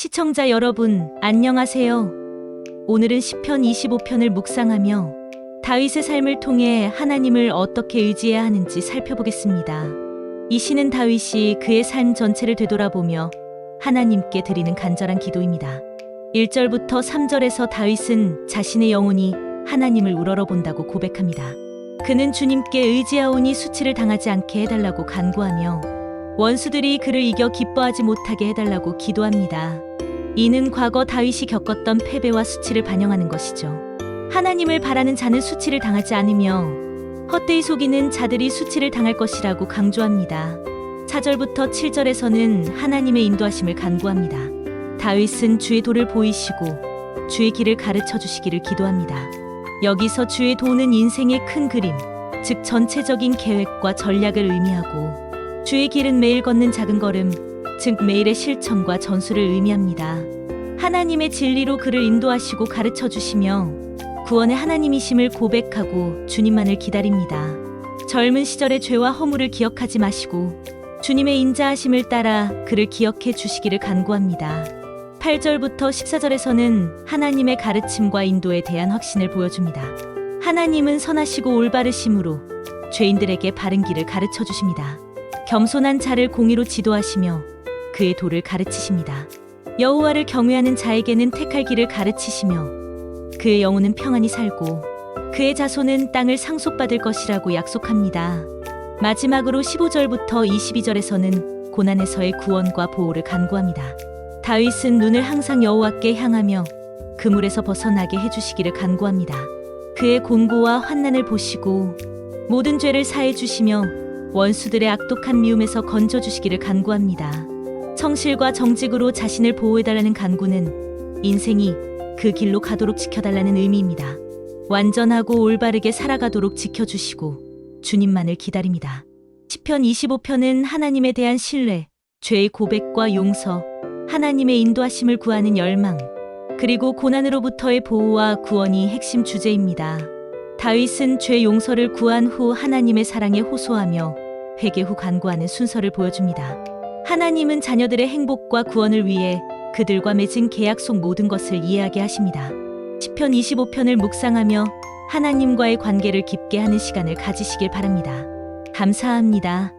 시청자 여러분, 안녕하세요. 오늘은 시편 25편을 묵상하며 다윗의 삶을 통해 하나님을 어떻게 의지해야 하는지 살펴보겠습니다. 이 시는 다윗이 그의 삶 전체를 되돌아보며 하나님께 드리는 간절한 기도입니다. 1절부터 3절에서 다윗은 자신의 영혼이 하나님을 우러러본다고 고백합니다. 그는 주님께 의지하오니 수치를 당하지 않게 해달라고 간구하며 원수들이 그를 이겨 기뻐하지 못하게 해달라고 기도합니다. 이는 과거 다윗이 겪었던 패배와 수치를 반영하는 것이죠. 하나님을 바라는 자는 수치를 당하지 않으며 헛되이 속이는 자들이 수치를 당할 것이라고 강조합니다. 4절부터 7절에서는 하나님의 인도하심을 간구합니다. 다윗은 주의 도를 보이시고 주의 길을 가르쳐 주시기를 기도합니다. 여기서 주의 도는 인생의 큰 그림, 즉 전체적인 계획과 전략을 의미하고 주의 길은 매일 걷는 작은 걸음, 즉 매일의 실천과 전술을 의미합니다. 하나님의 진리로 그를 인도하시고 가르쳐 주시며 구원의 하나님이심을 고백하고 주님만을 기다립니다. 젊은 시절의 죄와 허물을 기억하지 마시고 주님의 인자하심을 따라 그를 기억해 주시기를 간구합니다. 8절부터 14절에서는 하나님의 가르침과 인도에 대한 확신을 보여줍니다. 하나님은 선하시고 올바르심으로 죄인들에게 바른 길을 가르쳐 주십니다. 겸손한 자를 공의로 지도하시며 그의 도를 가르치십니다. 여호와를 경외하는 자에게는 택할 길을 가르치시며 그의 영혼은 평안히 살고 그의 자손은 땅을 상속받을 것이라고 약속합니다. 마지막으로 15절부터 22절에서는 고난에서의 구원과 보호를 간구합니다. 다윗은 눈을 항상 여호와께 향하며 그물에서 벗어나게 해주시기를 간구합니다. 그의 곤고와 환난을 보시고 모든 죄를 사해 주시며 원수들의 악독한 미움에서 건져 주시기를 간구합니다. 성실과 정직으로 자신을 보호해달라는 간구는 인생이 그 길로 가도록 지켜달라는 의미입니다. 완전하고 올바르게 살아가도록 지켜주시고 주님만을 기다립니다. 시편 25편은 하나님에 대한 신뢰, 죄의 고백과 용서, 하나님의 인도하심을 구하는 열망, 그리고 고난으로부터의 보호와 구원이 핵심 주제입니다. 다윗은 죄 용서를 구한 후 하나님의 사랑에 호소하며 회개 후 간구하는 순서를 보여줍니다. 하나님은 자녀들의 행복과 구원을 위해 그들과 맺은 계약 속 모든 것을 이해하게 하십니다. 시편 25편을 묵상하며 하나님과의 관계를 깊게 하는 시간을 가지시길 바랍니다. 감사합니다.